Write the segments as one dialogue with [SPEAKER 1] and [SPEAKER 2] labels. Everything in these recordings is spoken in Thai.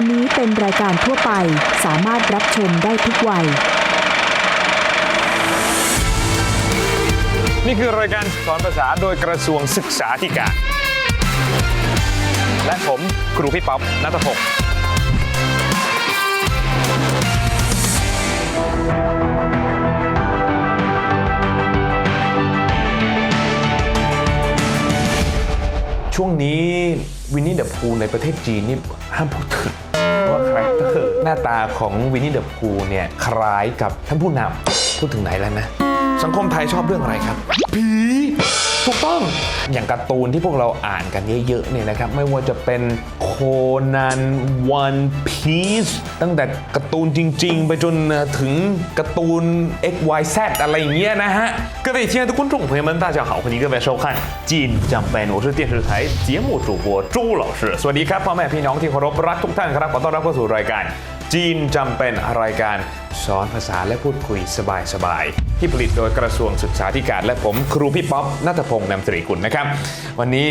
[SPEAKER 1] การนี้เป็นรายการทั่วไปสามารถรับชมได้ทุกวัย
[SPEAKER 2] นี่คือรายการสอนภาษาโดยกระทรวงศึกษาธิการ และผมครูพี่ป๊อปนัทพงศ์ช่วงนี้วินนี่เดอะพูในประเทศจีนนี่ห้ามพูดถึง ว่าคาแรคเตอร์หน้าตาของวินนี่เดอะพูเนี่ยคล้ายกับท่านผู้นำพูดถึงไหนแล้วนะ สังคมไทยชอบเรื่องอะไรครับ ผี ถูกต้องอย่างการ์ตูนที่พวกเราอ่านกันเยอะๆเนี่ยนะครับ ไม่ว่าจะเป็นโคนันวันพีซตั้งแต่การ์ตูนจริง ๆ ไปจนถึงการ์ตูน X Y Z อะไรอย่างเงี้ยนะฮะ各位亲爱的观众朋友们大家好欢迎各位收看จีนจำเป็น我是电视台节目主播周老师สวัสดีครับพ่อแม่พี่น้องที่เคารพรักทุกท่านครับขอต้อนรับเข้าสู่รายการ จีนจำเป็นรายการสอนภาษาและพูดคุยสบายๆ ที่ผลิตโดยกระทรวงศึกษาธิการและผมครูพี่ป๊อปนัทพงศ์นำสิริกุลนะครับ วันนี้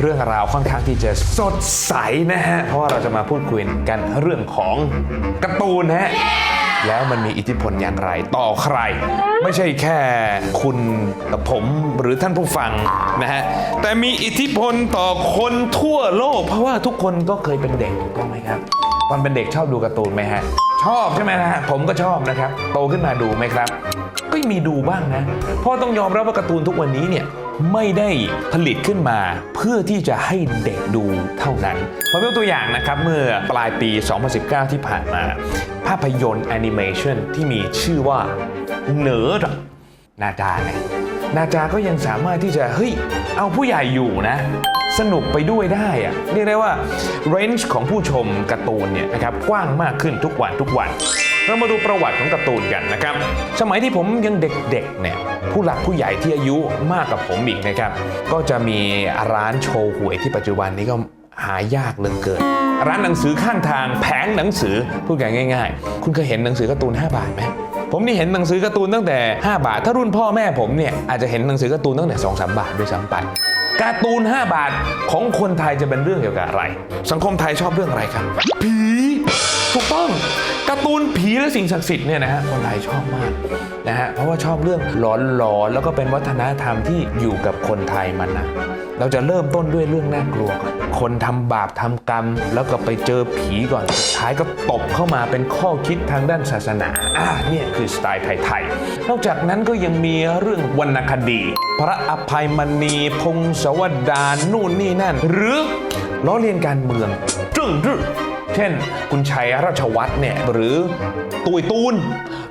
[SPEAKER 2] เรื่องราวค่อนข้างที่จะสดใสนะฮะ เพราะว่าเราจะมาพูดคุยกันเรื่องของการ์ตูนนะฮะ แล้วมันมีอิทธิพลอย่างไรต่อใคร ไม่ใช่แค่คุณกับผมหรือท่านผู้ฟังนะฮะ แต่มีอิทธิพลต่อคนทั่วโลก เพราะว่าทุกคนก็เคยเป็นเด็กถูกต้องไหมครับ ตอนเป็นเด็กชอบดูการ์ตูนไหมฮะ ชอบใช่ไหมนะฮะ ผมก็ชอบนะครับ โตขึ้นมาดูไหมครับ ก็มีดูบ้างนะ เพราะต้องยอมรับว่าการ์ตูนทุกวันนี้เนี่ยไม่ได้ผลิตขึ้นมาเพื่อที่จะให้เด็กดูเท่านั้นผมยกตัวอย่างนะครับเมื่อปลายปี 2019 ที่ผ่านมา ภาพยนตร์แอนิเมชันที่มีชื่อว่าเหนือหรอ นาจาไงนาจาก็ยังสามารถที่จะเฮ้ยเอาผู้ใหญ่อยู่นะ สนุกไปด้วยได้อะเรียกได้ว่า range ของผู้ชมการ์ตูนเนี่ยนะครับกว้างมากขึ้นทุกวันทุกวัน เรามาดูประวัติของการ์ตูนกันนะครับ สมัยที่ผมยังเด็กๆเนี่ยผู้หลักผู้ใหญ่ที่อายุมากกว่าผมอีกนะครับ ก็จะมีร้านโชว์หวยที่ปัจจุบันนี้ก็หายากเหลือเกิน ร้านหนังสือข้างทางแผงหนังสือพูดกันง่าย ๆ คุณเคยเห็นหนังสือการ์ตูน 5 บาทไหม ผมนี่เห็นหนังสือการ์ตูนตั้งแต่ 5 บาท ถ้ารุ่นพ่อแม่ผมเนี่ยอาจจะเห็นหนังสือการ์ตูนตั้งแต่2-3บาทด้วยซ้ำไปการ์ตูน 5 บาทของคนไทยจะเป็นเรื่องเกี่ยวกับอะไร สังคมไทยชอบเรื่องอะไรครับผี ถูกต้องการ์ตูนผีและสิ่งศักดิ์สิทธิ์เนี่ยนะฮะคนไทยชอบมากนะฮะเพราะว่าชอบเรื่องหลอนๆแล้วก็เป็นวัฒนธรรมที่อยู่กับคนไทยมันนะเราจะเริ่มต้นด้วยเรื่องน่ากลัวก่อน คนทำบาปทำกรรม แล้วก็ไปเจอผีก่อนสุดท้ายก็ตบเข้ามาเป็นข้อคิดทางด้านศาสนาอ่าเนี่ยคือสไตล์ไทยๆนอกจากนั้นก็ยังมีเรื่องวรรณคดี พระอภัยมณีพงศวดารนู่นนี่นั่น หรือล้อเลียนการเมืองเรื่องรื่อ เช่น คุณชัยราชวัฒน์เนี่ยหรือตุยตูน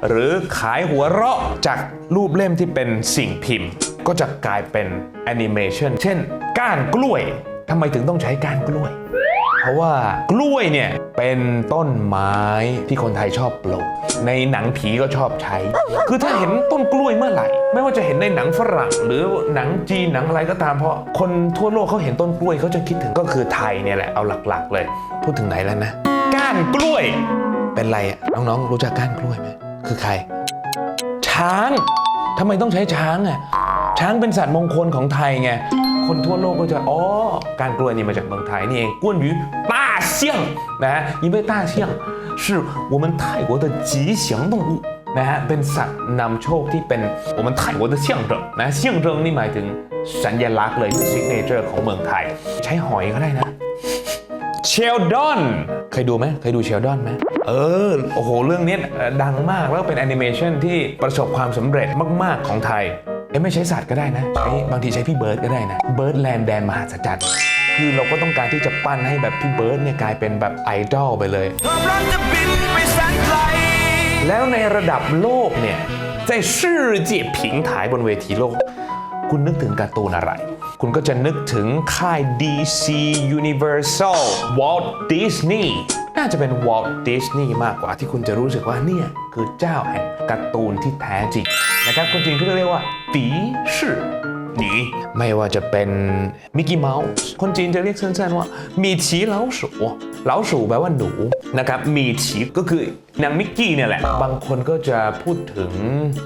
[SPEAKER 2] หรือขายหัวเราะจากรูปเล่มที่เป็นสิ่งพิมพ์ ก็จะกลายเป็นแอนิเมชันเช่น ก้านกล้วยทำไมถึงต้องใช้ก้านกล้วย เพราะว่ากล้วยเนี่ยเป็นต้นไม้ที่คนไทยชอบปลูก ในหนังผีก็ชอบใช้ คือถ้าเห็นต้นกล้วยเมื่อไหร่ ไม่ว่าจะเห็นในหนังฝรั่ง หรือหนังจีนหนังอะไรก็ตามเพราะคนทั่วโลกเขาเห็นต้นกล้วยเขาจะคิดถึงก็คือไทยเนี่ยแหละเอาหลักๆ เลย พูดถึงไหนแล้วนะ ก้านกล้วย เป็นไรน้องๆรู้จักก้านกล้วยไหมคือใคร ช้างทำไมต้องใช้ช้างอะช้างเป็นสัตว์มงคลของไทยไง คนทั่วโลกก็จะ อ๋อ การกล้วยนี่มาจากเมืองไทยนี่เองกวน于大象นะฮะ因为大象是我们泰国的吉祥动物นะฮะ เป็นสัตว์นำโชคที่เป็น我们泰国的象征นะ象征นี่หมายถึงสัญลักษณ์เลยซิกเนเจอร์ของเมืองไทย ใช้หอยก็ได้นะ เชลดอนเคยดูไหมเคยดูเชลดอนไหมเออ โอ้โห เรื่องนี้เอ่อดังมากแล้วก็เป็นแอนิเมชันที่ประสบความสำเร็จมาก ๆ ของไทย เอ้ยไม่ใช้สัตว์ก็ได้นะ ใช้บางทีใช้พี่เบิร์ดก็ได้นะ เบิร์ดแลนด์แดนมหาศจรรย์คือเราก็ต้องการที่จะปั้นให้แบบพี่เบิร์ดเนี่ยกลายเป็นแบบไอดอลไปเลย
[SPEAKER 3] ความรักจะบินไปแสนไกล
[SPEAKER 2] แล้วในระดับโลกเนี่ย在世界平台บนเวทีโลก คุณนึกถึงการ์ตูนอะไร คุณก็จะนึกถึงค่าย DC Universal Walt Disney น่าจะเป็น Walt Disney มากกว่าที่คุณจะรู้สึกว่าเนี่ยคือเจ้าแห่งการ์ตูนที่แท้จริงนะครับคนจีนเขาจะเรียกว่าตีชื่อหนีไม่ว่าจะเป็นมิกกี้เมาส์คนจีนจะเรียกสั้นๆว่ามีฉีเหลาสูเหลาสูแปลว่าหนูนะครับมีฉีก็คือนางมิกกี้เนี่ยแหละ บางคนก็จะพูดถึง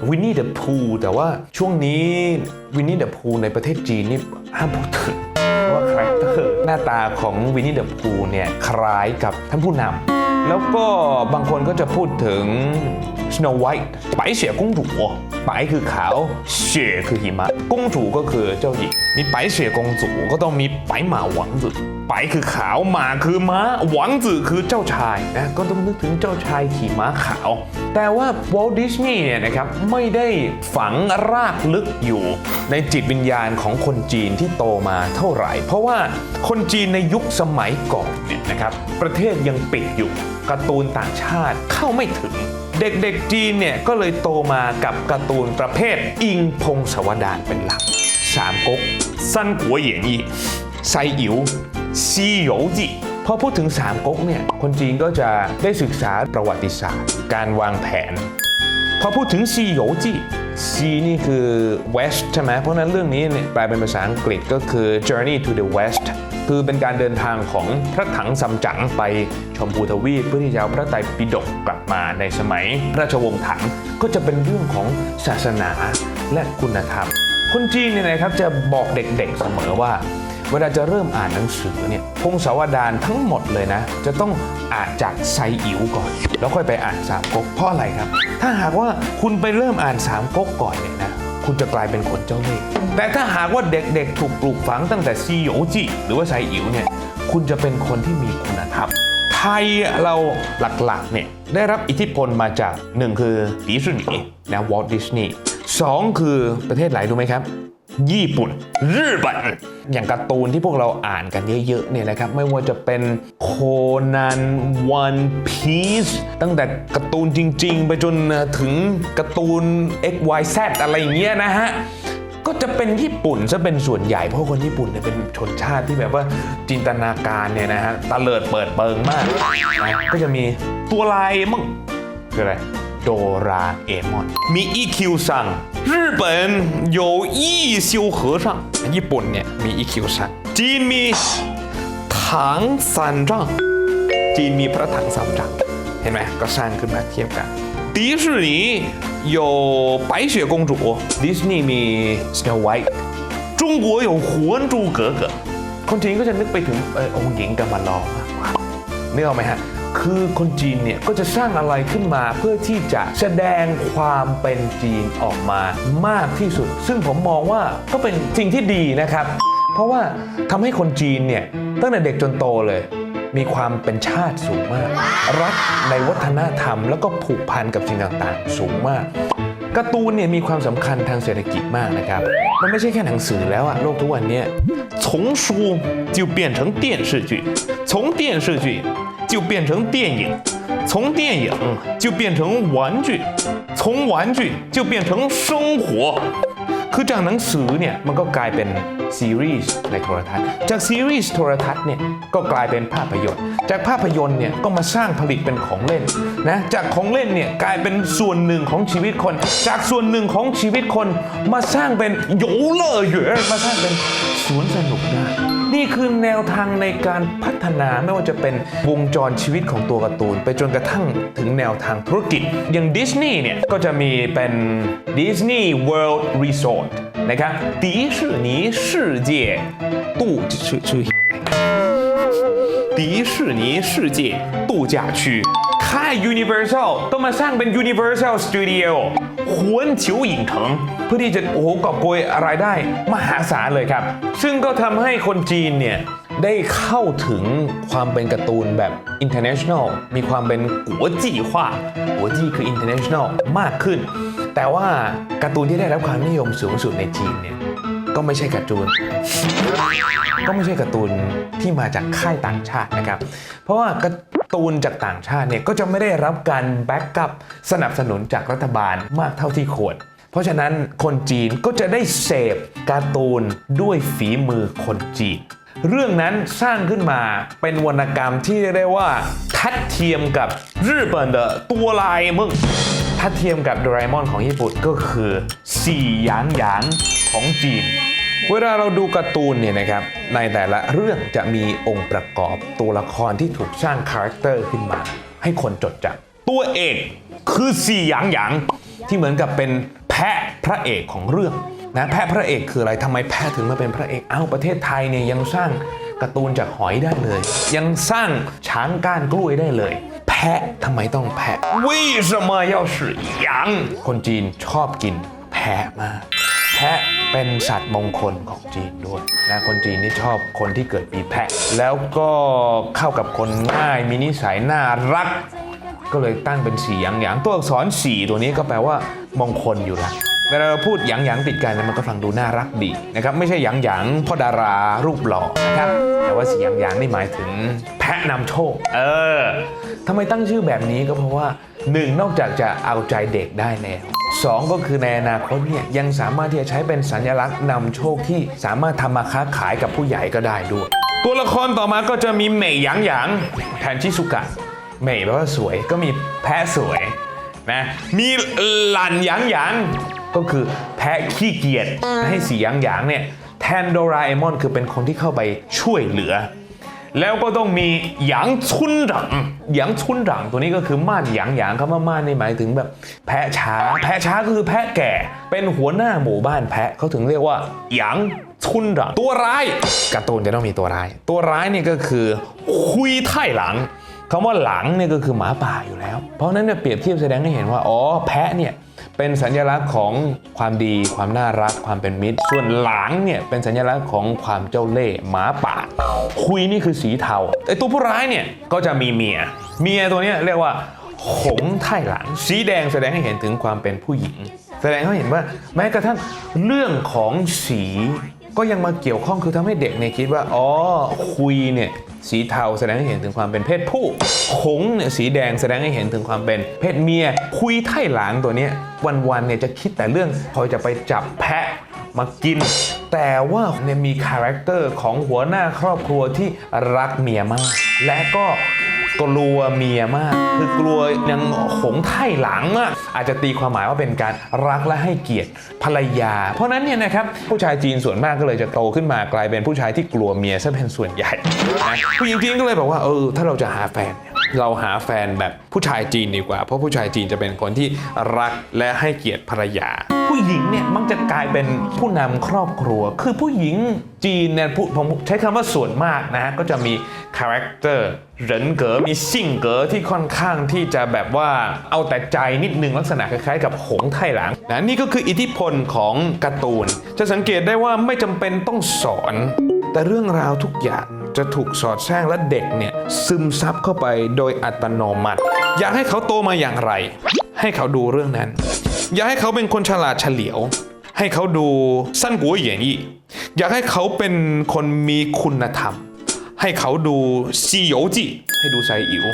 [SPEAKER 2] วินนี่เดอะพูแต่ว่าช่วงนี้วินนี่เดอะพูในประเทศจีนนี่ห้ามพูดถึง ว่าคาแรคเตอร์หน้าตาของวินนี่เดอะพูเนี่ยคล้ายกับท่านผู้นำแล้วก็บางคนก็จะพูดถึง Snow White 白雪公主 ไปคือขาวเฉี่ยคือหิมะกงจูก็คือเจ้าหญิงมี白雪公主ก็ต้องมี白马王子าไปคือขาวหมาคือม้าหวังจือคือเจ้าชายนะก็ต้องนึกถึงเจ้าชายขี่ม้าขาว แต่ว่าวอลดิสนีย์เนี่ยนะครับไม่ได้ฝังรากลึกอยู่ ในจิตวิญญาณของคนจีนที่โตมาเท่าไหร่ เพราะว่าคนจีนในยุคสมัยก่อนเนี่ยนะครับประเทศยังปิดอยู่การ์ตูนต่างชาติเข้าไม่ถึง เด็กๆจีนเนี่ยก็เลยโตมากับการ์ตูประเภท อิงพงศาวดารเป็นหลักสามก๊กซันกัวเหยียนอีไซอิ๋วซีโยจิพอพูดถึงสามก๊กเนี่ยคนจีนก็จะได้ศึกษาประวัติศาสตร์ การวางแผน พอพูดถึงซีโยจิซีนี่คือ west ใช่ไหมเพราะนั้นเรื่องนี้แปลเป็นภาษาอังกฤษก็คือ journey to the west คือเป็นการเดินทางของพระถังซัมจั๋งไปชมพูทวีปเพื่อที่จะเอาพระไตรปิฎกกลับมาในสมัยราชวงศ์ถังก็จะเป็นเรื่องของศาสนาและคุณธรรม คนจีนเนี่ยนะครับจะบอกเด็กๆเสมอว่า เวลาจะเริ่มอ่านหนังสือเนี่ยพงศาวดารทั้งหมดเลยนะ จะต้องอ่านจากไซอิ๋วก่อน แล้วค่อยไปอ่านสามก๊กเพราะอะไรครับ ถ้าหากว่าคุณไปเริ่มอ่านสามก๊กก่อนเนี่ยนะ คุณจะกลายเป็นคนเจ้าเล่ห์แต่ถ้าหากว่าเด็กๆ ถูกปลูกฝังตั้งแต่ซีโยจิหรือว่าไซอิ๋วเนี่ยคุณจะเป็นคนที่มีคุณธรรมไทยเราหลักๆเนี่ยได้รับอิทธิพลมาจาก 1 คือดิสนีย์นะวอลต์ดิสนีย์สองคือประเทศไหนรู้ไหมครับ ญี่ปุ่นญี่ปุ่นอย่างการ์ตูนที่พวกเราอ่านกันเยอะๆเนี่ยนะครับ ไม่ว่าจะเป็นโคนันวันพีซตั้งแต่การ์ตูนจริง ๆ ไปจนถึงการ์ตูน X Y Z อะไรอย่างเงี้ยนะฮะก็จะเป็นญี่ปุ่นซะเป็นส่วนใหญ่เพราะคนญี่ปุ่นเนี่ยเป็นชนชาติที่แบบว่าจินตนาการเนี่ยนะฮะตะเลิดเปิดเปิงมากนะก็จะมีตัวลายมั่งคืออะไร โดราเอมอนมีอีคิวซัง日本有一休和尚ญี่ปุ่นเนี่ยมีอีคิวซังจีนมีถังซันจังจีนมีพระถังซัมจังเห็นไหมก็สร้างขึ้นมาเทียบกัน 迪士尼有白雪公主，迪士尼มี Snow White，中国有还珠格格。คนจีนก็จะนึกไปถึงเอ่อองค์หญิงกำมะลอมากกว่านึกออกไหมฮะ คือคนจีนเนี่ยก็จะสร้างอะไรขึ้นมาเพื่อที่จะแสดงความเป็นจีนออกมามากที่สุด ซึ่งผมมองว่าก็เป็นสิ่งที่ดีนะครับ เพราะว่าทำให้คนจีนเนี่ยตั้งแต่เด็กจนโตเลย มีความเป็นชาติสูงมาก รักในวัฒนธรรม แล้วก็ผูกพันกับสิ่งต่างๆ สูงมาก การ์ตูนเนี่ยมีความสำคัญทางเศรษฐกิจมากนะครับ มันไม่ใช่แค่หนังสือแล้วอะโลกทุกวันเนี้ย从书就变成电视剧从电视剧 就变成电影从电影就变成玩具从玩具就变成生活 คือจากหนังสือเนี่ยมันก็กลายเป็นซีรีส์ในโทรทัศน์ จากซีรีส์โทรทัศน์เนี่ยก็กลายเป็นภาพยนตร์ จากภาพยนตร์เนี่ยก็มาสร้างผลิตเป็นของเล่นนะ จากของเล่นเนี่ยกลายเป็นส่วนหนึ่งของชีวิตคน จากส่วนหนึ่งของชีวิตคนมาสร้างเป็นโยเลอเหยอมาสร้างเป็นสวนสนุกได้ นี่คือแนวทางในการพัฒนาไม่ว่าจะเป็นวงจรชีวิตของตัวการ์ตูน ไปจนกระทั่งถึงแนวทางธุรกิจ อย่างดิสนีย์เนี่ย ก็จะมีเป็น Disney World Resort นะครับ迪士尼世界度ชื่อชื่อ迪士尼世界度假区 ค่าย Universal ต้องมาสร้างเป็น Universal Studio หวนฉิวหญิงเถิงเพื่อที่จะโอ้โหกอบโกยรายได้มหาศาลเลยครับ ซึ่งก็ทำให้คนจีนเนี่ยได้เข้าถึงความเป็นการ์ตูนแบบ international มีความเป็นกัวจีว่ากัวจีคือ international มากขึ้น แต่ว่าการ์ตูนที่ได้รับความนิยมสูงสุดในจีนเนี่ย ก็ไม่ใช่การ์ตูน ก็ไม่ใช่การ์ตูนที่มาจากค่ายต่างชาตินะครับ เพราะว่าการ์ตูนจากต่างชาติเนี่ยก็จะไม่ได้รับการแบ็กอัพสนับสนุนจากรัฐบาลมากเท่าที่ควรเพราะฉะนั้นคนจีนก็จะได้เสพการ์ตูนด้วยฝีมือคนจีน เรื่องนั้นสร้างขึ้นมาเป็นวรรณกรรมที่เรียกว่าทัดเทียมกับญี่ปุ่นตัวลายมึงถ้าเทียมกับโดราเอมอนของญี่ปุ่นก็คือสี่หยางหยางของจีน เวลาเราดูการ์ตูนเนี่ยนะครับในแต่ละเรื่องจะมีองค์ประกอบตัวละครที่ถูกสร้างคาแรคเตอร์ขึ้นมา ให้คนจดจำตัวเอกคือสี่หยางหยางที่เหมือนกับเป็นแพะพระเอกของเรื่องนะแพะพระเอกคืออะไรทำไมแพะถึงมาเป็นพระเอกอ้าวประเทศไทยเนี่ยยังสร้างการ์ตูนจากหอยได้เลย ยังสร้างช้างก้านกล้วยได้เลย แพะทำไมต้องแพะวิสมาย่าสืหยางคนจีนชอบกินแพะมากแพะ เป็นสัตว์มงคลของจีนด้วยนะคนจีนนี่ชอบคนที่เกิดปีแพะ แล้วก็เข้ากับคนง่ายมีนิสัยน่ารัก ก็เลยตั้งเป็นสีหยางหยางตัวอักษรสีตัวนี้ก็แปลว่ามงคลอยู่แล้วเวลาเราพูดหยางหยางติดกันเนี่ยมันก็ฟังดูน่ารักดีนะครับไม่ใช่หยางหยางพ่อดารารูปหล่อนะครับแต่ว่าสีหยางหยางนี่หมายถึงแพะนำโชค เออทำไมตั้งชื่อแบบนี้ก็เพราะว่าหนึ่งนอกจากจะเอาใจเด็กได้แล้ว สองก็คือในอนาคตเนี่ยยังสามารถที่จะใช้เป็นสัญลักษณ์นำโชคที่สามารถทำมาค้าขายกับผู้ใหญ่ก็ได้ด้วย ตัวละครต่อมาก็จะมีเหมยหยางหยางแทนชิสุกะเหม่แปลว่าสวยก็มีแพะสวยนะมีหลันหยางหยางก็คือแพะขี้เกียจให้สีหยางหยางเนี่ยแทนโดราเอมอนคือเป็นคนที่เข้าไปช่วยเหลือ แล้วก็ต้องมีหยางชุนหลังหยางชุนหลังตัวนี้ก็คือม่านหยางหยางคำว่าม่านนี่หมายถึงแบบ แพะช้า แพะช้าก็คือแพะแก่ เป็นหัวหน้าหมู่บ้านแพะเขาถึงเรียกว่าหยางชุนหลังตัวร้ายการ์ตูนจะต้องมีตัวร้าย ตัวร้ายนี่ก็คือคุยไท่หลังคำว่าหลังเนี่ยก็คือหมาป่าอยู่แล้ว เพราะฉะนั้นเนี่ยเปรียบเทียบแสดงให้เห็นว่าอ๋อแพะเนี่ย เป็นสัญลักษณ์ของความดี ความน่ารัก ความเป็นมิตร ส่วนหลังเนี่ยเป็นสัญลักษณ์ของความเจ้าเล่ห์หมาป่าคุยนี่คือสีเทาไอตัวผู้ร้ายเนี่ยก็จะมีเมีย เมียตัวเนี้ยเรียกว่าหงไทหลัง สีแดงแสดงให้เห็นถึงความเป็นผู้หญิง แสดงให้เห็นว่าแม้กระทั่งเรื่องของสีก็ยังมาเกี่ยวข้องคือทำให้เด็กเนี่ยคิดว่า อ๋อคุยเนี่ย สีเทาแสดงให้เห็นถึงความเป็นเพศผู้หงเนี่ยสีแดงแสดงให้เห็นถึงความเป็นเพศเมีย คุยไถ่หลางตัวเนี้ยวันๆเนี่ยจะคิดแต่เรื่องคอจะไปจับแพะมากิน แต่ว่าเนี่ยมีคาแรคเตอร์ของหัวหน้าครอบครัวที่รักเมียมาก และก็ กลัวเมียมาก คือกลัวยังหงไถ่หลังมากอาจจะตีความหมายว่าเป็นการรักและให้เกียรติภรรยา เพราะนั้นเนี่ยนะครับผู้ชายจีนส่วนมากก็เลยจะโตขึ้นมากลายเป็นผู้ชายที่กลัวเมียซะเป็นส่วนใหญ่ผู้หญิงจีนก็เลยบอกว่าเออถ้าเราจะหาแฟน เราหาแฟนแบบผู้ชายจีนดีกว่า เพราะผู้ชายจีนจะเป็นคนที่รักและให้เกียรติภรรยา ผู้หญิงเนี่ยมักจะกลายเป็นผู้นำครอบครัว คือผู้หญิงจีนเนี่ยพูดผมใช้คำว่าส่วนมากนะก็จะมีคาแรคเตอร์เหรินเก๋อมีซิ่งเก๋อที่ค่อนข้างที่จะแบบว่าเอาแต่ใจนิดนึงลักษณะคล้ายๆ กับหงไทหลังนะนี่ก็คืออิทธิพลของการ์ตูน จะสังเกตได้ว่าไม่จำเป็นต้องสอน แต่เรื่องราวทุกอย่าง จะถูกสอดแทรกและเด็กเนี่ยซึมซับเข้าไปโดยอัตโนมัติ อยากให้เขาโตมาอย่างไร ให้เขาดูเรื่องนั้น อยากให้เขาเป็นคนฉลาดเฉลียว ให้เขาดูสั้นกัวเหยียนยี่อยากให้เขาเป็นคนมีคุณธรรม ให้เขาดูซีโยจิให้ดูไซอิ๋ว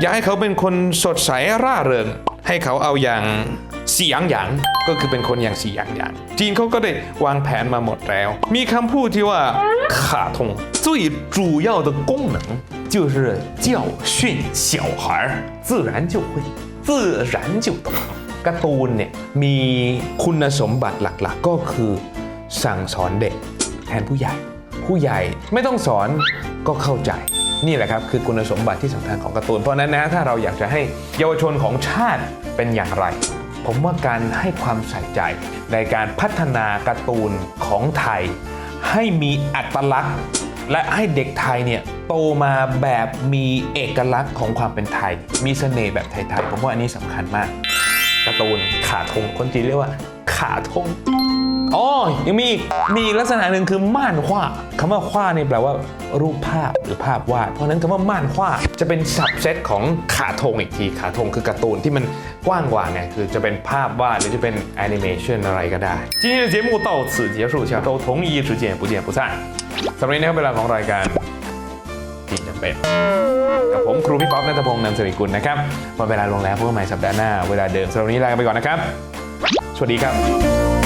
[SPEAKER 2] อยากให้เขาเป็นคนสดใสร่าเริง ให้เขาเอาอย่าง สีหยางหยางก็คือเป็นคนอย่างสีหยางหยางจีนเขาก็ได้วางแผนมาหมดแล้ว มีคำพูดที่ว่า卡通最主要的功能就是教训小孩自然就会自然就懂การ์ตูนเนี่ยมีคุณสมบัติหลักๆ ก็คือสั่งสอนเด็กแทนผู้ใหญ่ ผู้ใหญ่ไม่ต้องสอนก็เข้าใจ นี่แหละครับคือคุณสมบัติที่สำคัญของการ์ตูน เพราะฉะนั้นนะถ้าเราอยากจะให้เยาวชนของชาติเป็นอย่างไร ผมว่าการให้ความใส่ใจในการพัฒนาการ์ตูนของไทย ให้มีอัตลักษณ์ และให้เด็กไทยเนี่ยโตมาแบบมีเอกลักษณ์ของความเป็นไทย มีเสน่ห์แบบไทยๆผมว่าอันนี้สำคัญมากการ์ตูนขาทงคนจีนเรียกว่า ขาทงอ๋อยังมีอีกมีอีกลักษณะหนึ่งคือม่านขว้าคำว่าขว้านี่แปลว่า รูปภาพหรือภาพวาด เพราะฉะนั้นคำว่าม่านขว้าจะเป็นสับเซตของขาทงอีกที ขาทงคือการ์ตูนที่มัน กว้างกว่าเนี่คือจะเป็นภาพวาดหรือจะเป็นแอนิเมชันอะไรก็ได้今天的节目到此结束下周同一时间不见不散สำหรับในี้ครับเวลาของรายการที่จำเป็นกับผมครูพี่ป๊อปนัทพงศ์นันสิริกุลนะครับมาเวลาลงแล้วพบกันใหม่สัปดาห์หน้า เวลาเดิมสำหรับนี้ลาไปก่อนนะครับ สวัสดีครับ